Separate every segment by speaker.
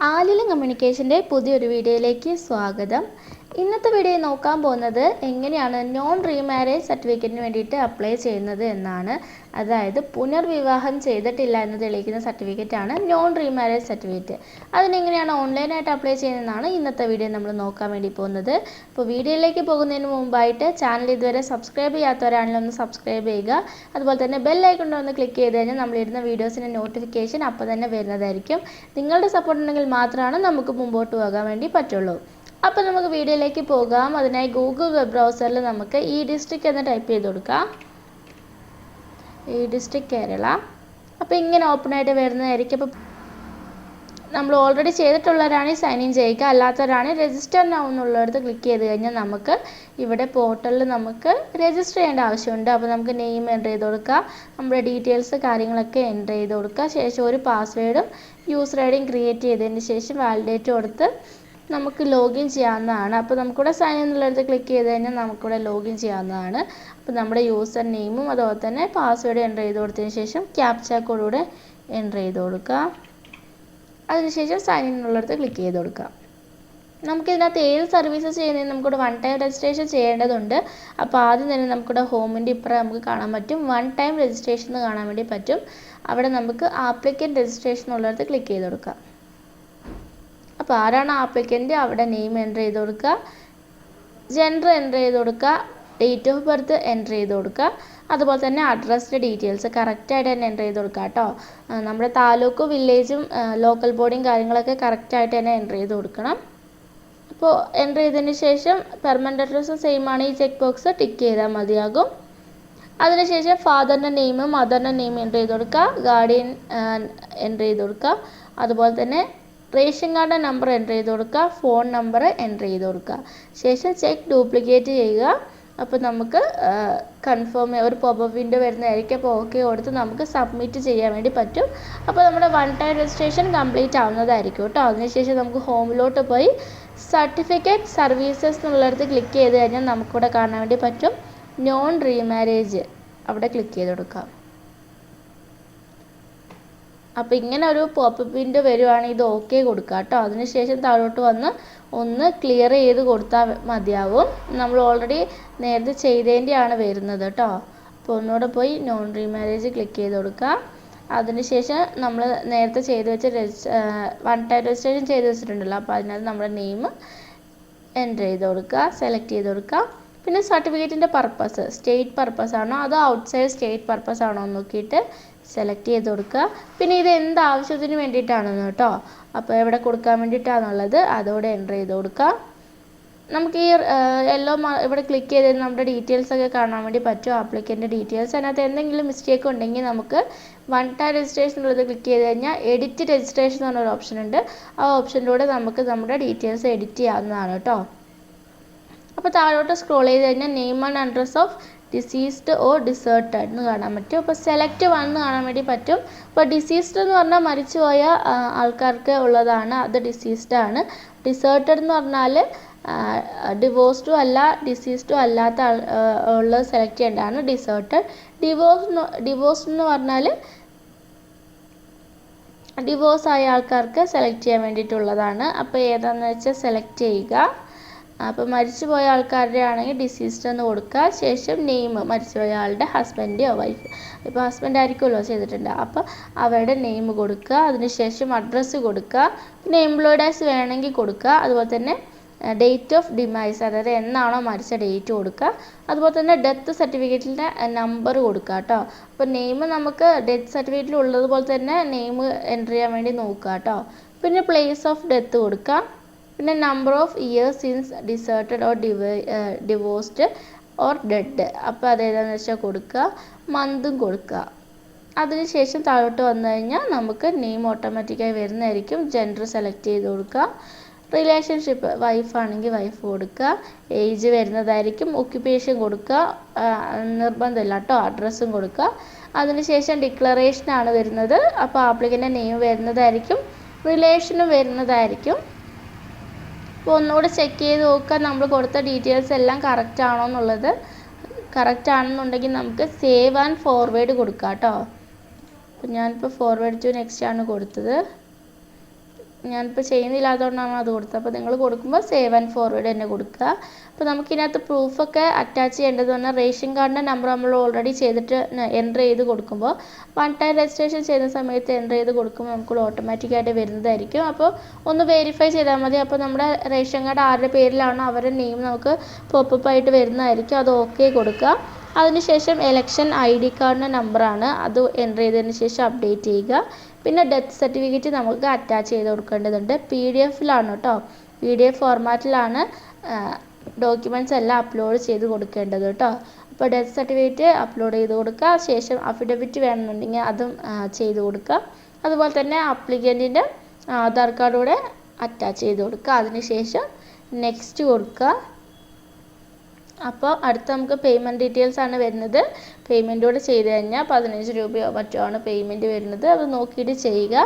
Speaker 1: ആലിലും കമ്മ്യൂണിക്കേഷന്റെ പുതിയൊരു വീഡിയോയിലേക്ക് സ്വാഗതം. ഇന്നത്തെ വീഡിയോ നോക്കാൻ പോകുന്നത് എങ്ങനെയാണ് നോൺ റീമാരേജ് സർട്ടിഫിക്കറ്റിന് വേണ്ടിയിട്ട് അപ്ലൈ ചെയ്യുന്നത് എന്നാണ്. അതായത് പുനർവിവാഹം ചെയ്തിട്ടില്ല എന്ന് തെളിയിക്കുന്ന സർട്ടിഫിക്കറ്റാണ് നോൺ റീമാരേജ് സർട്ടിഫിക്കറ്റ് അതിനെങ്ങനെയാണ് ഓൺലൈനായിട്ട് അപ്ലൈ ചെയ്യുന്നതെന്നാണ് ഇന്നത്തെ വീഡിയോ നമ്മൾ നോക്കാൻ വേണ്ടി പോകുന്നത്. അപ്പോൾ വീഡിയോയിലേക്ക് പോകുന്നതിന് മുമ്പായിട്ട് ചാനൽ ഇതുവരെ സബ്സ്ക്രൈബ് ചെയ്യാത്തവരാണെങ്കിലും ഒന്ന് സബ്സ്ക്രൈബ് ചെയ്യുക. അതുപോലെ തന്നെ ബെൽ ഐക്കൺ ഒന്ന് ക്ലിക്ക് ചെയ്ത് കഴിഞ്ഞാൽ നമ്മളിരുന്ന വീഡിയോസിന്റെ നോട്ടിഫിക്കേഷൻ അപ്പോൾ തന്നെ വരുന്നതായിരിക്കും. നിങ്ങളുടെ സപ്പോർട്ട് ഉണ്ടെങ്കിൽ മാത്രമാണ് നമുക്ക് മുമ്പോട്ട് പോകാൻ വേണ്ടി പറ്റുള്ളൂ. അപ്പോൾ നമുക്ക് വീഡിയോയിലേക്ക് പോകാം. അതിനായി ഗൂഗിൾ വെബ് ബ്രൗസറിൽ നമുക്ക് ഈ ഡിസ്ട്രിക്റ്റ് എന്ന് ടൈപ്പ് ചെയ്ത് കൊടുക്കാം. ഈ ഡിസ്ട്രിക്ട് കേരള. അപ്പോൾ ഇങ്ങനെ ഓപ്പൺ ആയിട്ട് വരുന്നതായിരിക്കും. അപ്പോൾ നമ്മൾ ഓൾറെഡി ചെയ്തിട്ടുള്ളവരാണെങ്കിൽ സൈൻ ഇൻ ചെയ്യുക. അല്ലാത്തവരാണെങ്കിൽ രജിസ്റ്റർ നൗ എന്നുള്ളിടത്ത് ക്ലിക്ക് ചെയ്ത് കഴിഞ്ഞാൽ നമുക്ക് ഇവിടെ പോർട്ടലിൽ നമുക്ക് രജിസ്റ്റർ ചെയ്യേണ്ട ആവശ്യമുണ്ട്. അപ്പോൾ നമുക്ക് നെയിം എന്റർ ചെയ്ത് കൊടുക്കാം. നമ്മുടെ ഡീറ്റെയിൽസ് കാര്യങ്ങളൊക്കെ എന്റർ ചെയ്ത് കൊടുക്കുക ശേഷം ഒരു പാസ്വേഡും യൂസർ ഐ ഡിയും ക്രിയേറ്റ് ചെയ്തതിന് ശേഷം വാലിഡേറ്റ് കൊടുത്ത് നമുക്ക് ലോഗിൻ ചെയ്യാവുന്നതാണ്. അപ്പോൾ നമുക്കിവിടെ സൈൻ എന്നുള്ളത് ക്ലിക്ക് ചെയ്ത് കഴിഞ്ഞാൽ നമുക്കിവിടെ ലോഗിൻ ചെയ്യാവുന്നതാണ്. അപ്പോൾ നമ്മുടെ യൂസർ നെയിമും അതുപോലെ തന്നെ പാസ്വേഡ് എന്റർ ചെയ്ത് കൊടുത്തതിന് ശേഷം ക്യാപ്ച എന്റർ ചെയ്ത് കൊടുക്കുക അതിനുശേഷം സൈൻ ഇൻ എന്നുള്ളിടത്ത് ക്ലിക്ക് ചെയ്ത് കൊടുക്കുക നമുക്കിതിനകത്ത് ഏത് സർവീസസ് ചെയ്യുന്നതിന് നമുക്കിവിടെ വൺ ടൈം രജിസ്ട്രേഷൻ ചെയ്യേണ്ടതുണ്ട്. അപ്പോൾ ആദ്യം തന്നെ നമുക്കിവിടെ ഹോമിന്റെ ഇപ്പുറം നമുക്ക് കാണാൻ പറ്റും. വൺ ടൈം രജിസ്ട്രേഷൻ കാണാൻ വേണ്ടി പറ്റും. അവിടെ നമുക്ക് ആപ്ലിക്കന്റ് രജിസ്ട്രേഷൻ എന്നുള്ളിടത്ത് ക്ലിക്ക് ചെയ്ത് കൊടുക്കാം. അപ്പോൾ ആരാണ് ആപ്ലിക്കന്റ്? അവിടെ നെയിം എന്റർ ചെയ്ത് കൊടുക്കുക. ജെൻഡർ എന്റർ ചെയ്ത് കൊടുക്കുക. ഡേറ്റ് ഓഫ് ബർത്ത് എന്റർ ചെയ്ത് കൊടുക്കുക. അതുപോലെ തന്നെ അഡ്രസ്സിന്റെ ഡീറ്റെയിൽസ് കറക്റ്റായിട്ട് തന്നെ എന്റർ ചെയ്ത് കൊടുക്കുക കേട്ടോ. നമ്മുടെ താലൂക്കും വില്ലേജും ലോക്കൽ ബോഡിയും കാര്യങ്ങളൊക്കെ കറക്റ്റായിട്ട് തന്നെ എന്റർ ചെയ്ത് കൊടുക്കണം. അപ്പോൾ എന്റർ ചെയ്തതിന് ശേഷം പെർമനന്റ് അഡ്രസ്സ് സെയിം ആണ്. ഈ ചെക്ക് ബോക്സ് ടിക്ക് ചെയ്താൽ മതിയാകും. അതിനുശേഷം ഫാദറിന്റെ നെയിം മദറിന്റെ നെയിം എന്റർ ചെയ്ത് കൊടുക്കുക. ഗാർഡിയൻ എന്റർ ചെയ്ത് കൊടുക്കുക. അതുപോലെ തന്നെ റേഷൻ കാർഡ് നമ്പർ എന്റർ ചെയ്ത് കൊടുക്കുക ഫോൺ നമ്പർ എന്റർ ചെയ്ത് കൊടുക്കുക. ശേഷം ചെക്ക് ഡ്യൂപ്ലിക്കേറ്റ് ചെയ്യുക. അപ്പോൾ നമുക്ക് കൺഫേം ഒരു പോപ്പ് വിൻഡോ വരുന്നതായിരിക്കും. അപ്പോൾ ഓക്കെ കൊടുത്ത് നമുക്ക് സബ്മിറ്റ് ചെയ്യാൻ വേണ്ടി പറ്റും. അപ്പോൾ നമ്മുടെ വൺ ടൈം രജിസ്ട്രേഷൻ കംപ്ലീറ്റ് ആവുന്നതായിരിക്കും കേട്ടോ. അതിനുശേഷം നമുക്ക് ഹോമിലോട്ട് പോയി സർട്ടിഫിക്കറ്റ് സർവീസസ് എന്നുള്ളിടത്ത് ക്ലിക്ക് ചെയ്ത് കഴിഞ്ഞാൽ നമുക്കിവിടെ കാണാൻ വേണ്ടി പറ്റും. നോൺ റീമാരേജ് അവിടെ ക്ലിക്ക് ചെയ്ത് കൊടുക്കാം. അപ്പോൾ ഇങ്ങനെ ഒരു പോപ്പപ്പ് വിൻഡോ വരുവാണെങ്കിൽ ഇത് ഓക്കെ കൊടുക്കുക കേട്ടോ അതിനുശേഷം താഴോട്ട് വന്ന് ഒന്ന് ക്ലിയർ ചെയ്ത് കൊടുത്താൽ മതിയാവും. നമ്മൾ ഓൾറെഡി നേരത്തെ ചെയ്തതിന്റെയാണ് വരുന്നത് കേട്ടോ അപ്പോൾ ഒന്നുകൂടെ പോയി നോൺ റീമാരേജ് ക്ലിക്ക് ചെയ്ത് കൊടുക്കുക അതിനുശേഷം നമ്മൾ നേരത്തെ ചെയ്ത് വെച്ച വൺ ടൈം രജിസ്ട്രേഷൻ ചെയ്ത് വെച്ചിട്ടുണ്ടല്ലോ. അപ്പോൾ അതിനകത്ത് നമ്മുടെ നെയിം എന്റർ ചെയ്ത് കൊടുക്കുക സെലക്ട് ചെയ്ത് കൊടുക്കുക പിന്നെ സർട്ടിഫിക്കറ്റിന്റെ പർപ്പസ് സ്റ്റേറ്റ് പർപ്പസ് ആണോ അതോ ഔട്ട്സൈഡ് സ്റ്റേറ്റ് പർപ്പസ് ആണോ എന്ന് നോക്കിയിട്ട് സെലക്ട് ചെയ്ത് കൊടുക്കുക. പിന്നെ ഇത് എന്ത് ആവശ്യത്തിന് വേണ്ടിയിട്ടാണെന്ന് കേട്ടോ. അപ്പോൾ എവിടെ കൊടുക്കാൻ വേണ്ടിയിട്ടാണെന്നുള്ളത് അതോടെ എന്റർ ചെയ്ത് കൊടുക്കുക. നമുക്ക് ഈ യെല്ലോ ഇവിടെ ക്ലിക്ക് ചെയ്ത് നമ്മുടെ ഡീറ്റെയിൽസ് ഒക്കെ കാണാൻ വേണ്ടി പറ്റും. ആപ്ലിക്കന്റെ ഡീറ്റെയിൽസ് അതിനകത്ത് എന്തെങ്കിലും മിസ്റ്റേക്ക് ഉണ്ടെങ്കിൽ നമുക്ക് വൺ ടൈം രജിസ്ട്രേഷൻ ഉള്ളത് ക്ലിക്ക് ചെയ്ത് കഴിഞ്ഞാൽ എഡിറ്റ് രജിസ്ട്രേഷൻ എന്ന് പറഞ്ഞൊരു ഓപ്ഷൻ ഉണ്ട്. ആ ഓപ്ഷനിലൂടെ നമുക്ക് നമ്മുടെ ഡീറ്റെയിൽസ് എഡിറ്റ് ചെയ്യാവുന്നതാണ് കേട്ടോ. അപ്പോൾ താഴോട്ട് സ്ക്രോൾ ചെയ്ത് കഴിഞ്ഞാൽ name and address of deceased or deserted എന്ന് കാണാൻ പറ്റും. അപ്പോൾ സെലക്ട് വൺ എന്ന് കാണാൻ വേണ്ടി പറ്റും. അപ്പോൾ ഡിസീസ്ഡ് എന്ന് പറഞ്ഞാൽ മരിച്ചുപോയ ആൾക്കാർക്ക് ഉള്ളതാണ്. അത് ഡിസീസ്ഡ് ആണ്. ഡിസേർട്ടഡ് എന്ന് പറഞ്ഞാൽ ഡിവോഴ്സ്ഡും അല്ല ഡിസീസ്ഡും അല്ലാത്ത ആൾ ഉള്ളത് സെലക്ട് ചെയ്യേണ്ടതാണ് ഡിസേർട്ടഡ് ഡിവോഴ്സ് ഡിവോഴ്സ് എന്ന് പറഞ്ഞാൽ ഡിവോഴ്സ് ആയ ആൾക്കാർക്ക് സെലക്ട് ചെയ്യാൻ വേണ്ടിയിട്ടുള്ളതാണ്. അപ്പോൾ ഏതാണെന്ന് വെച്ചാൽ സെലക്ട് ചെയ്യുക. അപ്പോൾ മരിച്ചുപോയ ആൾക്കാരുടെ ആണെങ്കിൽ ഡിസീസ്ഡ് എന്ന് കൊടുക്കുക. ശേഷം നെയിം മരിച്ചുപോയ ആളുടെ ഹസ്ബൻഡോ വൈഫ് ഇപ്പോൾ ഹസ്ബൻഡ് ആയിരിക്കുമല്ലോ ചെയ്തിട്ടുണ്ട്. അപ്പോൾ അവരുടെ നെയിം കൊടുക്കുക. അതിനുശേഷം അഡ്രസ്സ് കൊടുക്കുക. പിന്നെ എംപ്ലോയിഡേഴ്സ് വേണമെങ്കിൽ കൊടുക്കുക. അതുപോലെ തന്നെ ഡേറ്റ് ഓഫ് ഡിമൈസ് അതായത് എന്നാണോ മരിച്ച ഡേറ്റ് കൊടുക്കുക. അതുപോലെ തന്നെ ഡെത്ത് സർട്ടിഫിക്കറ്റിന്റെ നമ്പർ കൊടുക്കുക കേട്ടോ. അപ്പോൾ നെയിം നമുക്ക് ഡെത്ത് സർട്ടിഫിക്കറ്റിൽ ഉള്ളതുപോലെ തന്നെ നെയിം എന്റർ ചെയ്യാൻ വേണ്ടി നോക്കുക കേട്ടോ. പിന്നെ പ്ലേസ് ഓഫ് ഡെത്ത് കൊടുക്കുക. പിന്നെ number of years since deserted or ഡിവൈ divorced or dead അപ്പോൾ അതേതാണെന്ന് വെച്ചാൽ കൊടുക്കുക മന്തും കൊടുക്കുക അതിനുശേഷം താഴോട്ട് വന്നു കഴിഞ്ഞാൽ നമുക്ക് നെയിം ഓട്ടോമാറ്റിക്കായി വരുന്നതായിരിക്കും. ജെൻഡർ സെലക്ട് ചെയ്ത് കൊടുക്കുക റിലേഷൻഷിപ്പ് വൈഫാണെങ്കിൽ വൈഫ് കൊടുക്കുക ഏജ് വരുന്നതായിരിക്കും. ഒക്യുപ്പേഷൻ കൊടുക്കുക നിർബന്ധമില്ല കേട്ടോ. അഡ്രസ്സും കൊടുക്കുക അതിനുശേഷം ഡിക്ലറേഷനാണ് വരുന്നത്. അപ്പോൾ ആപ്ലിക്കന്റെ നെയിം വരുന്നതായിരിക്കും. റിലേഷനും വരുന്നതായിരിക്കും. അപ്പോൾ ഒന്നുകൂടെ ചെക്ക് ചെയ്ത് നോക്കുക നമ്മൾ കൊടുത്ത ഡീറ്റെയിൽസ് എല്ലാം കറക്റ്റ് ആണോ എന്നുള്ളത്. കറക്റ്റ് ആണെന്നുണ്ടെങ്കിൽ നമുക്ക് സേവ് ആൻഡ് ഫോർവേഡ് കൊടുക്കാം കേട്ടോ അപ്പോൾ ഞാനിപ്പോൾ ഫോർവേഡ് ടു നെക്സ്റ്റ് ആണ് കൊടുത്തത്. ഞാനിപ്പോൾ ചെയ്യുന്നില്ലാത്തതുകൊണ്ടാണ് അത് കൊടുത്തത്. അപ്പോൾ നിങ്ങൾ കൊടുക്കുമ്പോൾ സേവ് ആൻഡ് ഫോർവേഡ് തന്നെ കൊടുക്കുക. അപ്പോൾ നമുക്കിതിനകത്ത് പ്രൂഫൊക്കെ അറ്റാച്ച് ചെയ്യേണ്ടത് പറഞ്ഞാൽ റേഷൻ കാർഡിന്റെ നമ്പർ നമ്മൾ ഓൾറെഡി ചെയ്തിട്ട് എന്റർ ചെയ്ത് കൊടുക്കുമ്പോൾ വൺ ടൈം രജിസ്ട്രേഷൻ ചെയ്യുന്ന സമയത്ത് എന്റർ ചെയ്ത് കൊടുക്കുമ്പോൾ നമുക്ക് ഓട്ടോമാറ്റിക്കായിട്ട് വരുന്നതായിരിക്കും. അപ്പോൾ ഒന്ന് വെരിഫൈ ചെയ്താൽ മതി. അപ്പോൾ നമ്മുടെ റേഷൻ കാർഡ് ആരുടെ പേരിലാണോ അവരുടെ നെയിം നമുക്ക് പോപ്പപ്പ് ആയിട്ട് വരുന്നതായിരിക്കും. അത് ഓക്കെ കൊടുക്കുക. അതിനുശേഷം എലക്ഷൻ ഐ ഡി കാർഡിന്റെ നമ്പറാണ് അത് എന്റർ ചെയ്തതിന് ശേഷം അപ്ഡേറ്റ് ചെയ്യുക. പിന്നെ ഡെത്ത് സർട്ടിഫിക്കറ്റ് നമുക്ക് അറ്റാച്ച് ചെയ്ത് കൊടുക്കേണ്ടതുണ്ട്. പി ഡി എഫിലാണ് കേട്ടോ പി ഡി എഫ് ഫോർമാറ്റിലാണ് ഡോക്യുമെന്റ്സ് എല്ലാം അപ്ലോഡ് ചെയ്ത് കൊടുക്കേണ്ടത് കേട്ടോ അപ്പോൾ ഡെത്ത് സർട്ടിഫിക്കറ്റ് അപ്ലോഡ് ചെയ്ത് കൊടുക്കുക. ശേഷം അഫിഡവിറ്റ് വേണമെന്നുണ്ടെങ്കിൽ അതും ചെയ്ത് കൊടുക്കുക. അതുപോലെ തന്നെ അപ്ലിക്കന്റിന്റെ ആധാർ കാർഡ് കൂടെ അറ്റാച്ച് ചെയ്ത് കൊടുക്കുക. അതിനുശേഷം നെക്സ്റ്റ് കൊടുക്കുക. അപ്പോൾ അടുത്ത നമുക്ക് പേയ്മെന്റ് ഡീറ്റെയിൽസ് ആണ് വരുന്നത്. പേയ്മെന്റ് കൂടെ ചെയ്ത് കഴിഞ്ഞാൽ പതിനഞ്ച് രൂപയോ മറ്റോ ആണ് പേയ്മെന്റ് വരുന്നത്. അത് നോക്കിയിട്ട് ചെയ്യുക.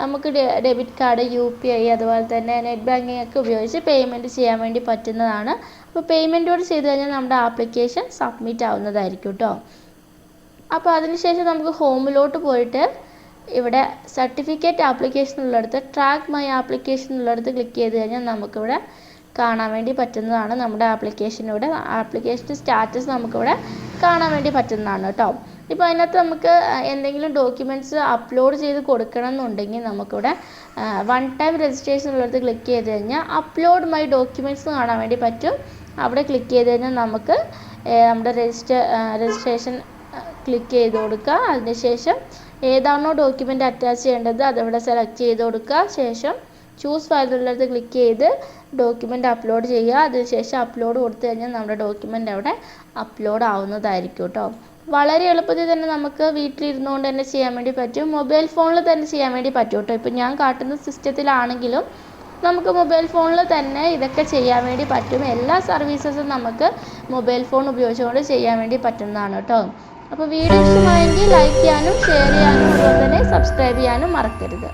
Speaker 1: നമുക്ക് debit card U P I അതുപോലെ തന്നെ നെറ്റ് ബാങ്കിങ് ഒക്കെ ഉപയോഗിച്ച് പേയ്മെന്റ് ചെയ്യാൻ വേണ്ടി പറ്റുന്നതാണ്. അപ്പോൾ പേയ്മെന്റ് കൂടെ ചെയ്ത് കഴിഞ്ഞാൽ നമ്മുടെ ആപ്ലിക്കേഷൻ സബ്മിറ്റ് ആവുന്നതായിരിക്കും കേട്ടോ അപ്പോൾ അതിനുശേഷം നമുക്ക് ഹോമിലോട്ട് പോയിട്ട് ഇവിടെ സർട്ടിഫിക്കറ്റ് ആപ്ലിക്കേഷൻ ഉള്ളിടത്ത് ട്രാക്ക് മൈ ആപ്ലിക്കേഷൻ ഉള്ളിടത്ത് ക്ലിക്ക് ചെയ്ത് കഴിഞ്ഞാൽ നമുക്കിവിടെ കാണാൻ വേണ്ടി പറ്റുന്നതാണ് നമ്മുടെ ആപ്ലിക്കേഷനിലൂടെ ആപ്ലിക്കേഷൻ സ്റ്റാറ്റസ് നമുക്കിവിടെ കാണാൻ വേണ്ടി പറ്റുന്നതാണ് കേട്ടോ. ഇപ്പോൾ അതിനകത്ത് നമുക്ക് എന്തെങ്കിലും ഡോക്യുമെന്റ്സ് അപ്ലോഡ് ചെയ്ത് കൊടുക്കണം എന്നുണ്ടെങ്കിൽ നമുക്കിവിടെ വൺ ടൈം രജിസ്ട്രേഷൻ ഉള്ളിടത്ത് ക്ലിക്ക് ചെയ്ത് കഴിഞ്ഞാൽ അപ്ലോഡ് മൈ ഡോക്യുമെന്റ്സ് കാണാൻ വേണ്ടി പറ്റും. അവിടെ ക്ലിക്ക് ചെയ്ത് കഴിഞ്ഞാൽ നമുക്ക് നമ്മുടെ രജിസ്റ്റർ രജിസ്ട്രേഷൻ ക്ലിക്ക് ചെയ്ത് കൊടുക്കുക. അതിനുശേഷം ഏതാണോ ഡോക്യുമെന്റ് അറ്റാച്ച് ചെയ്യേണ്ടത് അതവിടെ സെലക്ട് ചെയ്ത് കൊടുക്കുക. ശേഷം ചൂസ് ഫയലുള്ളത് ക്ലിക്ക് ചെയ്ത് ഡോക്യുമെന്റ് അപ്ലോഡ് ചെയ്യുക. അതിനുശേഷം അപ്ലോഡ് കൊടുത്തു കഴിഞ്ഞാൽ നമ്മുടെ ഡോക്യുമെന്റ് അവിടെ അപ്ലോഡ് ആവുന്നതായിരിക്കും കേട്ടോ വളരെ എളുപ്പത്തിൽ തന്നെ നമുക്ക് വീട്ടിലിരുന്നുകൊണ്ട് തന്നെ ചെയ്യാൻ വേണ്ടി പറ്റും. മൊബൈൽ ഫോണിൽ തന്നെ ചെയ്യാൻ വേണ്ടി പറ്റും കേട്ടോ ഇപ്പോൾ ഞാൻ കാട്ടുന്ന സിസ്റ്റത്തിലാണെങ്കിലും നമുക്ക് മൊബൈൽ ഫോണിൽ തന്നെ ഇതൊക്കെ ചെയ്യാൻ വേണ്ടി പറ്റും. എല്ലാ സർവീസസും നമുക്ക് മൊബൈൽ ഫോൺ ഉപയോഗിച്ചുകൊണ്ട് ചെയ്യാൻ വേണ്ടി പറ്റുന്നതാണ് കേട്ടോ അപ്പോൾ വീഡിയോ ഇഷ്ടമായെങ്കിൽ ലൈക്ക് ചെയ്യാനും ഷെയർ ചെയ്യാനും അതുപോലെ തന്നെ സബ്സ്ക്രൈബ് ചെയ്യാനും മറക്കരുത്.